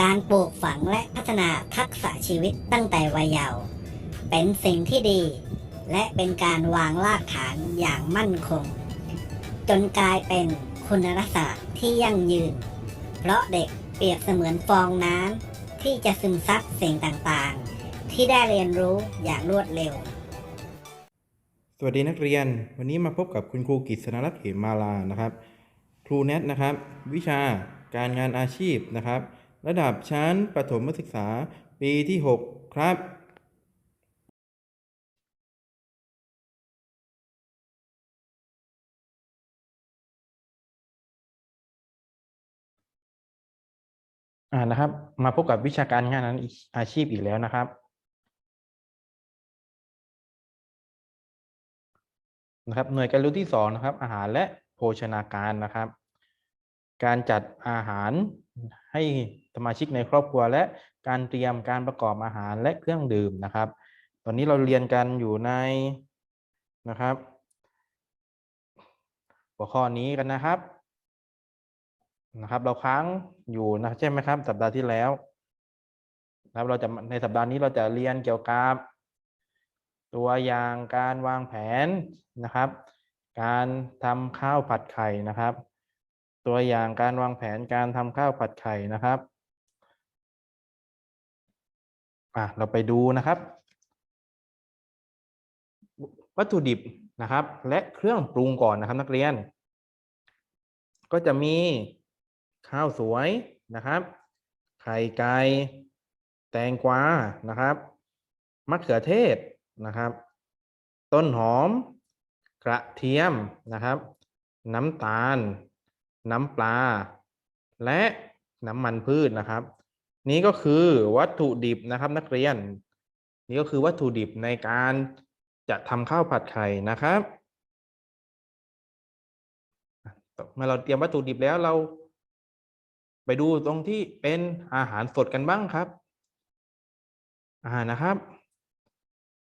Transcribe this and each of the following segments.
การปลูกฝังและพัฒนาทักษะชีวิตตั้งแต่วัยเยาว์เป็นสิ่งที่ดี และเป็นการวางรากฐานอย่างมั่นคง จนกลายเป็นคุณลักษณะที่ยั่งยืน เพราะเด็กเปรียบเสมือนฟองน้ำที่จะซึมซับสิ่งต่างๆ ที่ได้เรียนรู้อย่างรวดเร็ว สวัสดีนักเรียน วันนี้มาพบกับคุณครูกิษณรัตน์เหมมาลานะครับ ครูแนทนะครับ วิชาการงานอาชีพนะครับ ระดับชั้นประถมศึกษาปีที่ 6 ครับอ่านะครับ มาพบกับวิชาการงานอาชีพอีกแล้วนะครับ นะครับ หน่วยการรู้ที่สองนะครับ อาหารและโภชนาการนะครับ การจัดอาหารให้ สมาชิกในครอบครัว และการเตรียมการประกอบอาหารและเครื่องดื่มนะครับ ตอนนี้เราเรียนกันอยู่ในนะครับ หัวข้อนี้กันนะครับนะครับ เราค้างอยู่นะใช่ไหมครับ สัปดาห์ที่แล้วนะครับเราจะในสัปดาห์นี้เราจะเรียนเกี่ยวกับ ตัวอย่างการวางแผนนะครับ การทำข้าวผัดไข่นะครับ ตัวอย่างการวางแผนการทำข้าวผัดไข่นะครับ อะเราไปดูนะครับ วัตถุดิบนะครับ และเครื่องปรุงก่อนนะครับนักเรียน ก็จะมีข้าวสวยนะครับ ไข่ไก่แตงกวานะครับมะเขือเทศนะครับ ต้นหอม กระเทียมนะครับ น้ำตาล น้ำปลา และน้ำมันพืชนะครับ นี้ก็คือวัตถุดิบนะครับนักเรียน นี่ก็คือวัตถุดิบในการจะทำข้าวผัดไข่นะครับเมื่อเราเตรียมวัตถุดิบแล้วเรา ไปดูตรงที่เป็นอาหารสดกันบ้างครับอ่านะครับ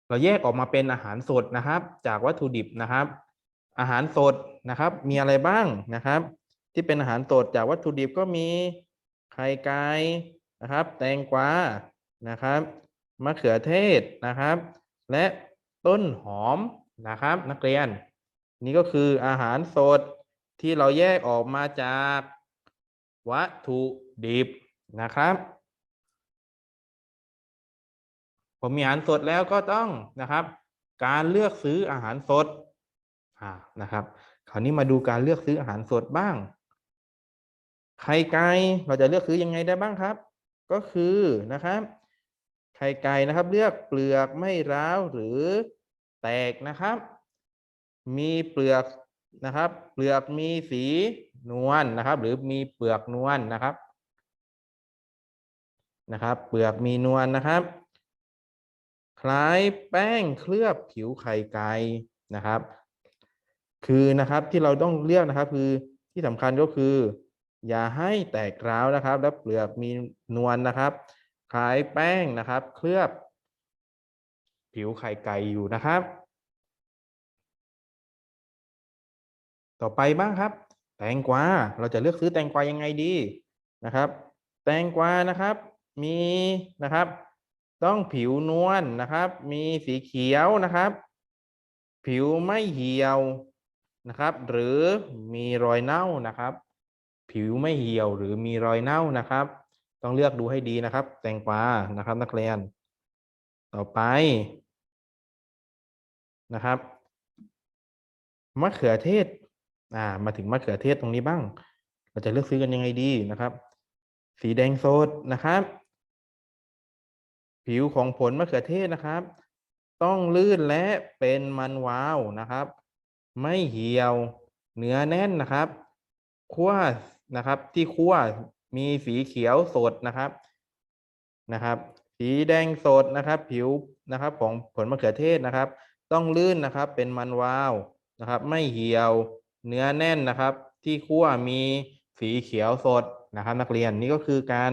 เราแยกออกมาเป็นอาหารสดนะครับ จากวัตถุดิบนะครับ อาหารสดนะครับ มีอะไรบ้างนะครับ ที่เป็นอาหารสดจากวัตถุดิบก็มีไข่ไก่ นะครับ แตงกวานะครับมะเขือเทศนะครับ และต้นหอมนะครับ นักเรียน นี่ก็คืออาหารสดที่เราแยกออกมาจากวัตถุดิบนะครับผมมีอาหารสดแล้วก็ต้องนะครับ การเลือกซื้ออาหารสดอ่านะครับ คราวนี้มาดูการเลือกซื้ออาหารสดบ้าง ไข่ไก่เราจะเลือกซื้อยังไงได้บ้างครับ ก็คือนะครับไข่ไก่นะครับ เลือกเปลือกไม่ร้าวหรือแตกนะครับ มีเปลือกนะครับ เปลือกมีสีนวลนะครับ หรือมีเปลือกนวลนะครับนะครับ เปลือกมีนวลนะครับ คล้ายแป้งเคลือบผิวไข่ไก่นะครับ คือนะครับที่เราต้องเลือกนะครับ คือที่สำคัญก็คือ อย่าให้แตกร้าวนะครับ แล้วเปลือกมีนวลนะครับ คล้ายแป้งนะครับ เคลือบ ผิวไข่ไก่อยู่นะครับ ต่อไปบ้างครับ แตงกวาเราจะเลือกซื้อแตงกวายังไงดีนะครับ แตงกวานะครับ มีนะครับ ต้องผิวนวลนะครับ มีสีเขียวนะครับ ผิวไม่เหี่ยวนะครับ หรือมีรอยเน่านะครับ ผิวไม่เหี่ยวหรือมีรอยเน่านะครับ ต้องเลือกดูให้ดีนะครับ แตงกวานะครับ นักเรียน ต่อไปนะครับมะเขือเทศ อ่า มาถึงมะเขือเทศตรงนี้บ้าง เราจะเลือกซื้อกันยังไงดีนะครับ สีแดงสดนะครับ ผิวของผลมะเขือเทศนะครับ ต้องลื่นและเป็นมันวาวนะครับ ไม่เหี่ยว เนื้อแน่นนะครับคั่ว นะครับ ที่คั่วมีสีเขียวสดนะครับนะครับ สีแดงสดนะครับ ผิวนะครับ ของผลมะเขือเทศนะครับ ต้องลื่นนะครับ เป็นมันวาวนะครับ ไม่เหี่ยวเนื้อแน่นนะครับ ที่คั่วมีสีเขียวสดนะครับ นักเรียนนี่ก็คือการ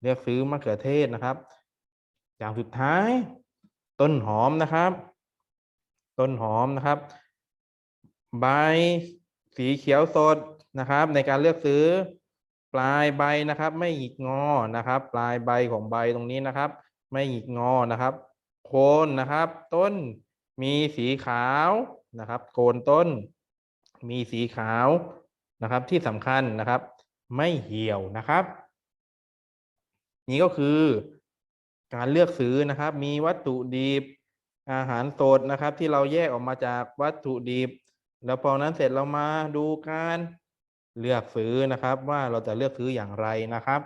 เลือกซื้อมะเขือเทศนะครับ อย่างสุดท้าย ต้นหอมนะครับ ต้นหอมนะครับ ใบสีเขียวสด นะครับ ในการเลือกซื้อปลายใบนะครับ ไม่หงิกงอนะครับ ปลายใบของใบตรงนี้นะครับ ไม่หงิกงอนะครับ โคนนะครับ ต้นมีสีขาวนะครับ โคนต้น มีสีขาวนะครับ ที่สำคัญนะครับ ไม่เหี่ยวนะครับ นี่ก็คือการเลือกซื้อนะครับ มีวัตถุดิบอาหารสดนะครับ ที่เราแยกออกมาจากวัตถุดิบ แล้วพอนั้นเสร็จเรามาดูการ เลือกซื้อนะครับว่าเราจะเลือกซื้ออย่างไรนะครับ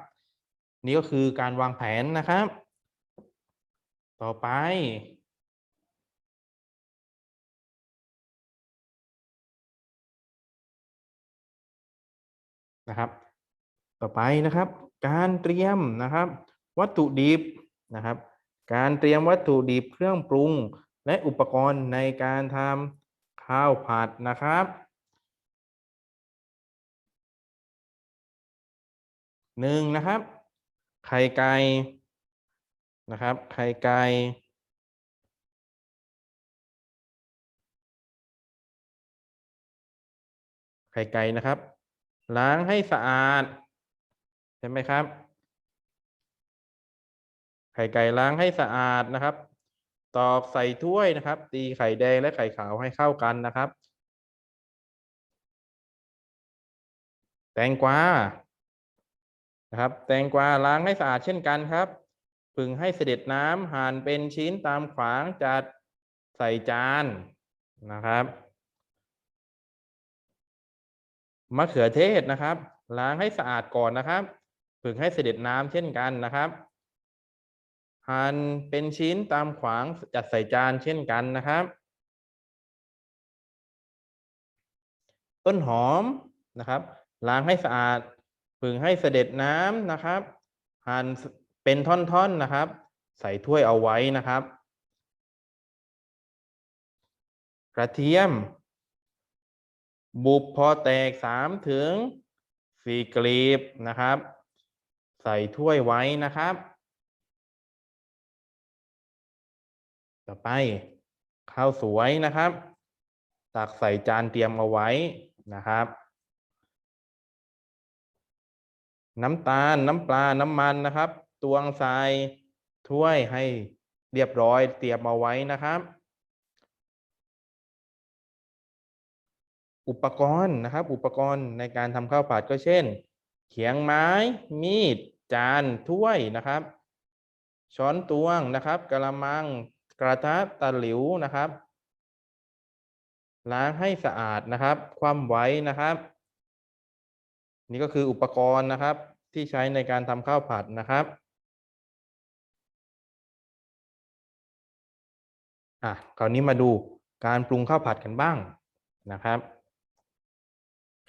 นี่ก็คือการวางแผนนะครับ ต่อไป นะครับ ต่อไปนะครับ การเตรียมนะครับ วัตถุดิบนะครับ การเตรียมวัตถุดิบเครื่องปรุง และอุปกรณ์ในการทำข้าวผัดนะครับ หนึ่งนะครับ ไข่ไก่นะครับ ไข่ไก่ไข่ไก่นะครับ ล้างให้สะอาด ใช่ไหมครับ ไข่ไก่ล้างให้สะอาดนะครับ ตอกใส่ถ้วยนะครับ ตีไข่แดงและไข่ขาวให้เข้ากันนะครับ แตงกวา นะครับแตงกวาล้างให้สะอาดเช่นกันครับผึ่งให้เสด็จน้ำหั่นเป็นชิ้นตามขวางจัดใส่จานนะครับมะเขือเทศนะครับ ล้างให้สะอาดก่อนนะครับผึ่งให้เสด็จน้ำเช่นกันนะครับหั่นเป็นชิ้นตามขวางจัดใส่จานเช่นกันนะครับ ต้นหอมนะครับ ล้างให้สะอาด ผึ่งให้เสด็จน้ำนะครับหั่นเป็นท่อนๆนะครับ ใส่ถ้วยเอาไว้นะครับ กระเทียม บุบพอแตกสามถึงสี่กลีบนะครับ ใส่ถ้วยไว้นะครับ ต่อไปข้าวสวยนะครับ ตักใส่จานเตรียมเอาไว้นะครับ น้ำตาล น้ำปลา น้ำมันนะครับ ตวงใส่ถ้วยให้เรียบร้อยเตรียมเอาไว้นะครับ อุปกรณ์นะครับ อุปกรณ์ในการทำข้าวผัดก็เช่น เขียงไม้ มีด จาน ถ้วยนะครับ ช้อนตวงนะครับกระมัง กระทะตะหลิวนะครับ ล้างให้สะอาดนะครับ คว่ำไว้นะครับนี่ก็คืออุปกรณ์นะครับ ที่ใช้ในการทำข้าวผัดนะครับอะคราวนี้มาดูการปรุงข้าวผัดกันบ้างนะครับ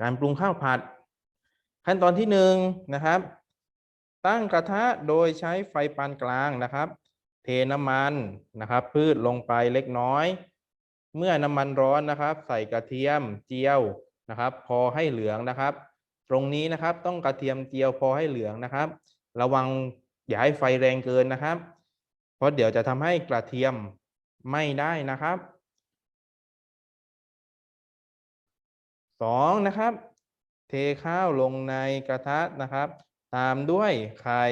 การปรุงข้าวผัด ขั้นตอนที่หนึ่งนะครับ ตั้งกระทะโดยใช้ไฟปานกลางนะครับ เทน้ำมันนะครับ พืชลงไปเล็กน้อย เมื่อน้ำมันร้อนนะครับ ใส่กระเทียมเจียวนะครับ พอให้เหลืองนะครับ ตรงนี้นะครับต้องกระเทียมเจียวพอให้เหลืองนะครับ ระวังอย่าให้ไฟแรงเกินนะครับ เพราะเดี๋ยวจะทำให้กระเทียมไม่ได้นะครับสองนะครับ เทข้าวลงในกระทะนะครับ ตามด้วยไข่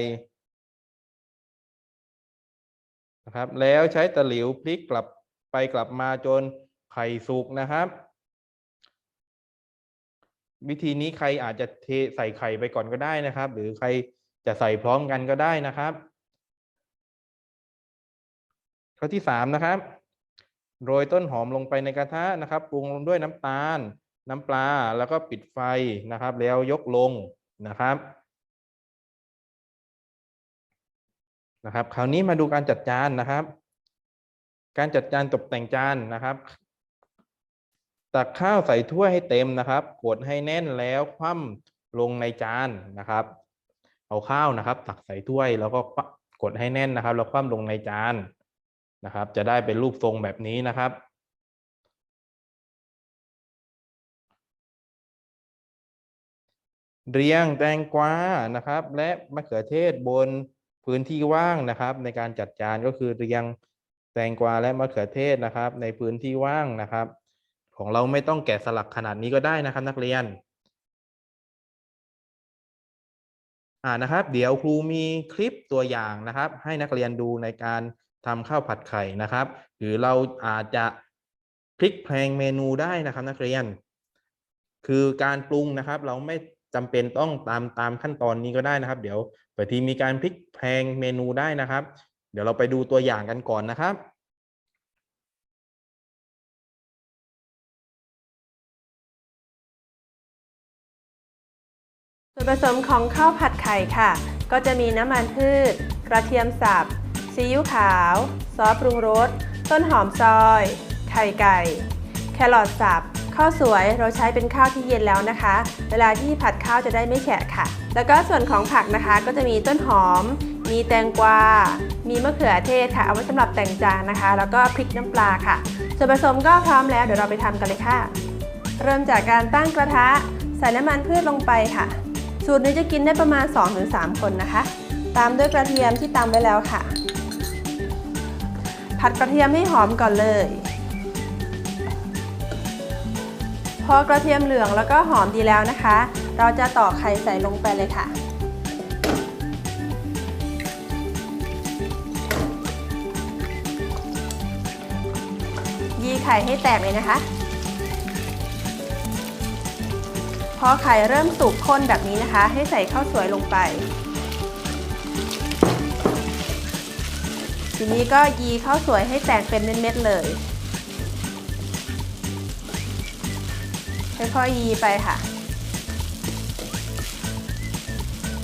นะครับ แล้วใช้ตะหลิวพลิกกลับไปกลับมาจนไข่สุกนะครับ วิธีนี้ใครอาจจะเทใส่ไข่ไปก่อนก็ได้นะครับ หรือใครจะใส่พร้อมกันก็ได้นะครับ ข้อที่สามนะครับโรยต้นหอมลงไปในกระทะนะครับปรุงด้วยน้ำตาล น้ำปลาแล้วก็ปิดไฟนะครับ แล้วยกลงนะครับนะครับ คราวนี้มาดูการจัดจานนะครับ การจัดจานตกแต่งจานนะครับ ตักข้าวใส่ถ้วยให้เต็มนะครับ กดให้แน่นแล้วคว่ำลงในจานนะครับ เอาข้าวนะครับ ตักใส่ถ้วยแล้วก็กดให้แน่นนะครับ แล้วคว่ำลงในจานนะครับ จะได้เป็นรูปทรงแบบนี้นะครับเรียงแตงกวานะครับ และมะเขือเทศบนพื้นที่ว่างนะครับ ในการจัดจานก็คือเรียงแตงกวาและมะเขือเทศนะครับ ในพื้นที่ว่างนะครับ ของเราไม่ต้องแกะสลักขนาดนี้ก็ได้นะครับนักเรียน อ่านะครับ เดี๋ยวครูมีคลิปตัวอย่างนะครับ ให้นักเรียนดูในการทำข้าวผัดไข่นะครับ หรือเราอาจจะพลิกแพลงเมนูได้นะครับนักเรียน คือการปรุงนะครับ เราไม่จำเป็นต้องตามตามขั้นตอนนี้ก็ได้นะครับ เดี๋ยวบางทีมีการพลิกแพลงเมนูได้นะครับ เดี๋ยวเราไปดูตัวอย่างกันก่อนนะครับ ส่วนผสมของข้าวผัดไข่ค่ะ ก็จะมีน้ำมันพืช กระเทียมสับ ซีอิ๊วขาว ซอสปรุงรส ต้นหอมซอย ไข่ไก่ แครอทสับข้าวสวยเราใช้เป็นข้าวที่เย็นแล้วนะคะ เวลาที่ผัดข้าวจะได้ไม่แฉะค่ะ แล้วก็ส่วนของผักนะคะก็จะมีต้นหอม มีแตงกวา มีมะเขือเทศค่ะ เอาไว้สำหรับแต่งจานนะคะ แล้วก็พริกน้ำปลาค่ะ ส่วนผสมก็พร้อมแล้วเดี๋ยวเราไปทำกันเลยค่ะ เริ่มจากการตั้งกระทะใส่น้ำมันพืชลงไปค่ะ สูตรนี้จะกินได้ประมาณ 2-3 คนนะคะ ตามด้วยกระเทียมที่ตำไว้แล้วค่ะ ผัดกระเทียมให้หอมก่อนเลย พอกระเทียมเหลืองแล้วก็หอมดีแล้วนะคะ เราจะตอกไข่ใส่ลงไปเลยค่ะยีไข่ให้แตกเลยนะคะ พอไข่เริ่มสุกข้นแบบนี้นะคะ ให้ใส่ข้าวสวยลงไป ทีนี้ก็ยีข้าวสวยให้แตกเป็นเม็ดๆเลยค่อยๆยีไปค่ะ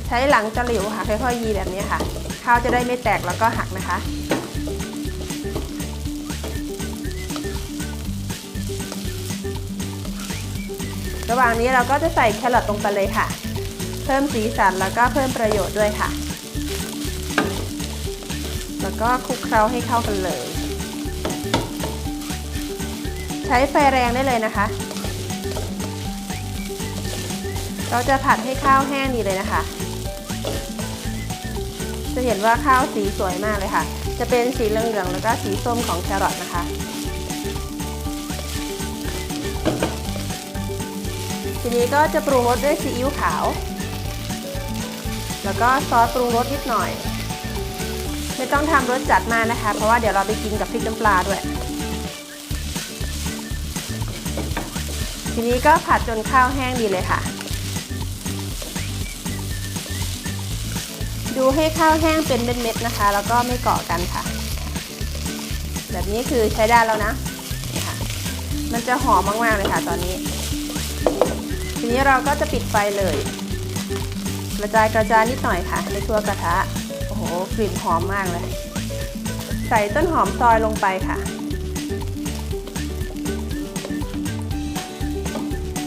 ใช้หลังจะหลิวค่ะค่อยๆยีแบบนี้ค่ะ ข้าวจะได้ไม่แตกแล้วก็หักนะคะ ระหว่างนี้เราก็จะใส่แครอทลงไปเลยค่ะ เพิ่มสีสันแล้วก็เพิ่มประโยชน์ด้วยค่ะ แล้วก็คลุกเคล้าให้เข้ากันเลย ใช้ไฟแรงได้เลยนะคะ เราจะผัดให้ข้าวแห้งดีเลยนะคะ จะเห็นว่าข้าวสีสวยมากเลยค่ะ จะเป็นสีเหลืองๆแล้วก็สีส้มของแครอทนะคะ ทีนี้ก็จะปรุงรสด้วยซีอิ๊วขาว แล้วก็ซอสปรุงรสนิดหน่อย ไม่ต้องทำรสจัดมากนะคะ เพราะว่าเดี๋ยวเราไปกินกับพริกน้ำปลาด้วย ทีนี้ก็ผัดจนข้าวแห้งดีเลยค่ะ ดูให้ข้าวแห้งเป็นเม็ดๆนะคะ แล้วก็ไม่เกาะกันค่ะ แบบนี้คือใช้ได้แล้วนะค่ะมันจะหอมมากๆเลยค่ะตอนนี้ ทีนี้เราก็จะปิดไฟเลยกระจายกระจายนิดหน่อยค่ะในทั่วกระทะ โอ้โหกลิ่นหอมมากเลย ใส่ต้นหอมซอยลงไปค่ะ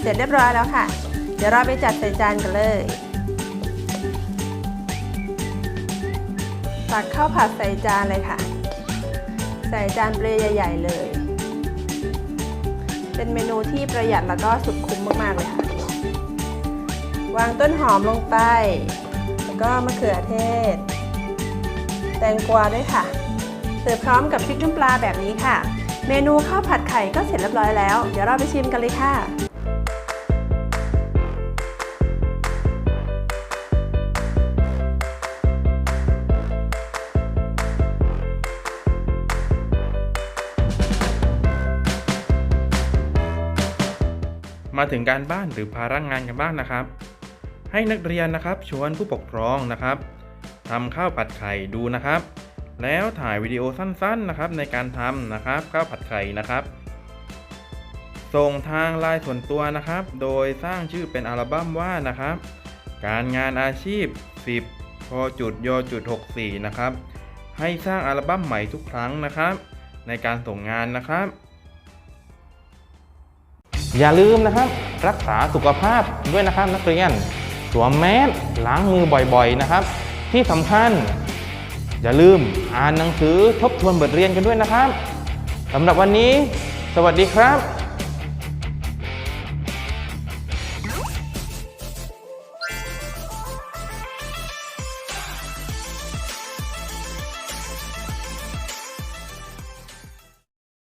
เสร็จเรียบร้อยแล้วค่ะ เดี๋ยวเราไปจัดใส่จานกันเลยตักข้าวผัดใส่จานเลยค่ะ ใส่จานเปลยใหญ่ ๆ เลย เป็นเมนูที่ประหยัดแล้วก็สุดคุ้มมาก ๆ เลยค่ะ วางต้นหอมลงไป แล้วก็มะเขือเทศ แตงกวาด้วยค่ะ เสิร์ฟพร้อมกับพริกน้ำปลาแบบนี้ค่ะ เมนูข้าวผัดไข่ก็เสร็จเรียบร้อยแล้ว เดี๋ยวเราไปชิมกันเลยค่ะมาถึงการบ้านหรือภาระงานกันบ้างนะครับ ให้นักเรียนนะครับชวนผู้ปกครองนะครับทำข้าวผัดไข่ดูนะครับ แล้วถ่ายวิดีโอสั้นๆนะครับในการทำนะครับข้าวผัดไข่นะครับ ส่งทางไลน์ส่วนตัวนะครับ โดยสร้างชื่อเป็นอัลบั้มว่านะครับ การงานอาชีพ 10พอจุดยจุด64นะครับให้สร้างอัลบั้มใหม่ทุกครั้งนะครับ ในการส่งงานนะครับ อย่าลืมนะครับ รักษาสุขภาพด้วยนะครับนักเรียน สวมแมสล้างมือบ่อยๆนะครับ ที่สำคัญ อย่าลืมอ่านหนังสือทบทวนบทเรียนกันด้วยนะครับสำหรับวันนี้ สวัสดีครับ